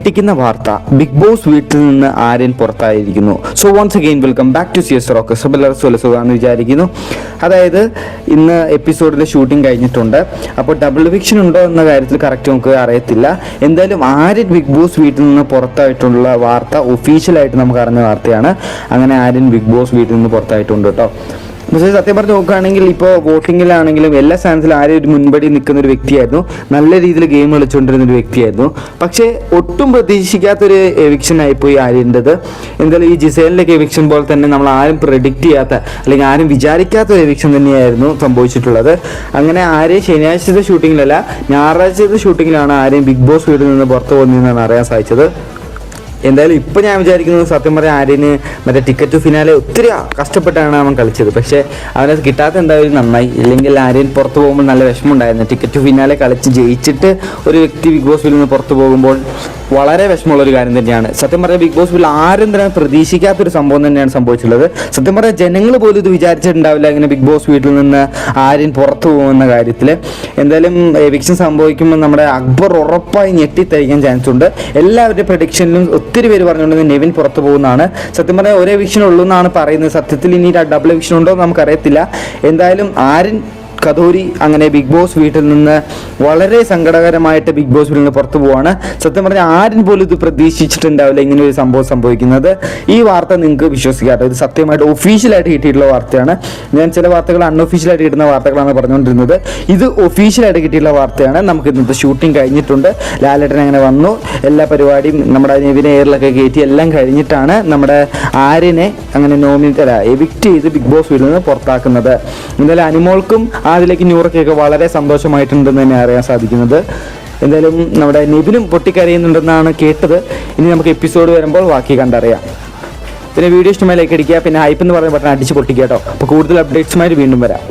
ഞെട്ടിക്കുന്ന വാർത്ത. Big Boss വീട്ടിൽ നിന്ന് Aryan പുറത്തായിരിക്കുന്നു. So once again welcome back to C S rock സുഖമാണെന്ന് വിചാരിക്കുന്നു. അതായത് ഇന്ന് എപ്പിസോഡിലെ ഷൂട്ടിംഗ് കഴിഞ്ഞിട്ടുണ്ട്. അപ്പോൾ ഡബിൾ വിക്ഷൻ ഉണ്ടോ എന്ന കാര്യത്തിൽ കറക്റ്റ് നമുക്ക് അറിയത്തില്ല. എന്തായാലും ആര്യൻ ബിഗ് ബോസ് വീട്ടിൽ നിന്ന് പുറത്തായിട്ടുള്ള വാർത്ത ഒഫീഷ്യലായിട്ട് നമുക്ക് അറിഞ്ഞ വാർത്തയാണ്. അങ്ങനെ ആര്യൻ ബിഗ് ബോസ് വീട്ടിൽ നിന്ന് പുറത്തായിട്ടുണ്ട് കേട്ടോ. പക്ഷേ സത്യം പറഞ്ഞ് നോക്കുകയാണെങ്കിൽ ഇപ്പോൾ വോട്ടിങ്ങിലാണെങ്കിലും എല്ലാ സ്ഥാനത്തിലും ആരും ഒരു മുൻപടി നിൽക്കുന്ന ഒരു വ്യക്തിയായിരുന്നു. നല്ല രീതിയിൽ ഗെയിം കളിച്ചുകൊണ്ടിരുന്ന ഒരു വ്യക്തിയായിരുന്നു. പക്ഷേ ഒട്ടും പ്രതീക്ഷിക്കാത്തൊരു എവിക്ഷൻ ആയിപ്പോയി ആര്യന്റെത്. എന്തായാലും ഈ ജിസേലിന്റെയൊക്കെ എവിക്ഷൻ പോലെ തന്നെ നമ്മൾ ആരും പ്രെഡിക്റ്റ് ചെയ്യാത്ത അല്ലെങ്കിൽ ആരും വിചാരിക്കാത്ത ഒരു എവിക്ഷൻ തന്നെയായിരുന്നു സംഭവിച്ചിട്ടുള്ളത്. അങ്ങനെ ആരെയും ശനിയാഴ്ചത്തെ ഷൂട്ടിങ്ങിലല്ല ഞായറാഴ്ചത്തെ ഷൂട്ടിങ്ങിലാണ് ആരെയും ബിഗ് ബോസ് വീട്ടിൽ നിന്ന് പുറത്തു പോകുന്നതെന്നാണ് അറിയാൻ സാധിച്ചത്. എന്തായാലും ഇപ്പം ഞാൻ വിചാരിക്കുന്നത് സത്യം പറയാൻ ആര്യന് മറ്റേ ടിക്കറ്റ് ഫിനാലെ ഒത്തിരി കഷ്ടപ്പെട്ടാണ് അവൻ കളിച്ചത്. പക്ഷേ അവനെ കിട്ടാത്ത എന്തായാലും നന്നായി. ഇല്ലെങ്കിൽ ആര്യൻ പുറത്തു പോകുമ്പോൾ നല്ല വിഷമമുണ്ടായിരുന്നു. ടിക്കറ്റ് ഫിനാലെ കളിച്ച് ജയിച്ചിട്ട് ഒരു വ്യക്തി ബിഗ് ബോസ് നിന്ന് പുറത്ത് പോകുമ്പോൾ വളരെ വിഷമമുള്ള ഒരു കാര്യം തന്നെയാണ്. സത്യം പറഞ്ഞാൽ ബിഗ് ബോസ് വീട്ടിൽ ആരും തന്നെ പ്രതീക്ഷിക്കാത്തൊരു സംഭവം തന്നെയാണ് സംഭവിച്ചിട്ടുള്ളത്. സത്യം പറഞ്ഞാൽ ജനങ്ങൾ പോലും ഇത് വിചാരിച്ചിട്ടുണ്ടാവില്ല ഇങ്ങനെ ബിഗ് ബോസ് വീട്ടിൽ നിന്ന് ആര്യൻ പുറത്തു പോകുമെന്ന കാര്യത്തിൽ എന്തായാലും എവിക്ഷൻ സംഭവിക്കുമ്പോൾ നമ്മുടെ അക്ബർ ഉറപ്പായി ഞെട്ടിത്തരിക്കാൻ ചാൻസ് ഉണ്ട്. എല്ലാവരുടെ പ്രഡിക്ഷനിലും ഒത്തിരി പേര് പറഞ്ഞുകൊണ്ട് നെവിൻ പുറത്തു പോകുന്നതാണ്. സത്യം പറഞ്ഞാൽ ഒരേ എവിക്ഷൻ ഉള്ളൂ എന്നാണ് പറയുന്നത്. സത്യത്തിൽ ഇനി ഡബിൾ എവിക്ഷൻ ഉണ്ടോ നമുക്കറിയത്തില്ല. എന്തായാലും ആര്യൻ കഥോരി അങ്ങനെ ബിഗ് ബോസ് വീട്ടിൽ നിന്ന് വളരെ സങ്കടകരമായിട്ട് ബിഗ് ബോസ് വീട്ടിൽ നിന്ന് പുറത്തു പോവാണ്. സത്യം പറഞ്ഞാൽ ആരും പോലും ഇത് പ്രതീക്ഷിച്ചിട്ടുണ്ടാവില്ല ഇങ്ങനെ ഒരു സംഭവം സംഭവിക്കുന്നത്. ഈ വാർത്ത നിങ്ങൾക്ക് വിശ്വസിക്കാറ് ഇത് സത്യമായിട്ട് ഒഫീഷ്യലായിട്ട് കിട്ടിയിട്ടുള്ള വാർത്തയാണ്. ഞാൻ ചില വാർത്തകൾ അൺഒഫീഷ്യലായിട്ട് കിട്ടുന്ന വാർത്തകളാണ് പറഞ്ഞുകൊണ്ടിരുന്നത്. ഇത് ഒഫീഷ്യലായിട്ട് കിട്ടിയിട്ടുള്ള വാർത്തയാണ്. നമുക്ക് ഇന്നത്തെ ഷൂട്ടിംഗ് കഴിഞ്ഞിട്ടുണ്ട്. ലാലേട്ടൻ അങ്ങനെ വന്നു. എല്ലാ പരിപാടിയും നമ്മുടെ നിവിനെ എയറിലൊക്കെ കയറ്റി എല്ലാം കഴിഞ്ഞിട്ടാണ് നമ്മുടെ ആര്യനെ അങ്ങനെ നോമിനേറ്റ് അല്ല എവിക്റ്റ് ചെയ്ത് ബിഗ് ബോസ് വീട്ടിൽ നിന്ന് പുറത്താക്കുന്നത്. എന്തായാലും അനിമോൾക്കും അതിലേക്ക് ന്യൂറൊക്കെയൊക്കെ വളരെ സന്തോഷമായിട്ടുണ്ടെന്ന് തന്നെ അറിയാൻ സാധിക്കുന്നത്. എന്തായാലും നമ്മുടെ നിബിനും പൊട്ടിക്കരയുന്നുണ്ടെന്നാണ് കേട്ടത്. ഇനി നമുക്ക് എപ്പിസോഡ് വരുമ്പോൾ ബാക്കി കണ്ടറിയാം. പിന്നെ വീഡിയോ ഇഷ്ടമായി ലൈക്ക് അടിക്കുക പിന്നെ ഹൈപ്പ് എന്ന് പറയുന്ന ബട്ടൺ അടിച്ച് പൊട്ടിക്കുക കേട്ടോ. അപ്പോൾ കൂടുതൽ അപ്ഡേറ്റ്സുമായിട്ട് വീണ്ടും വരാം.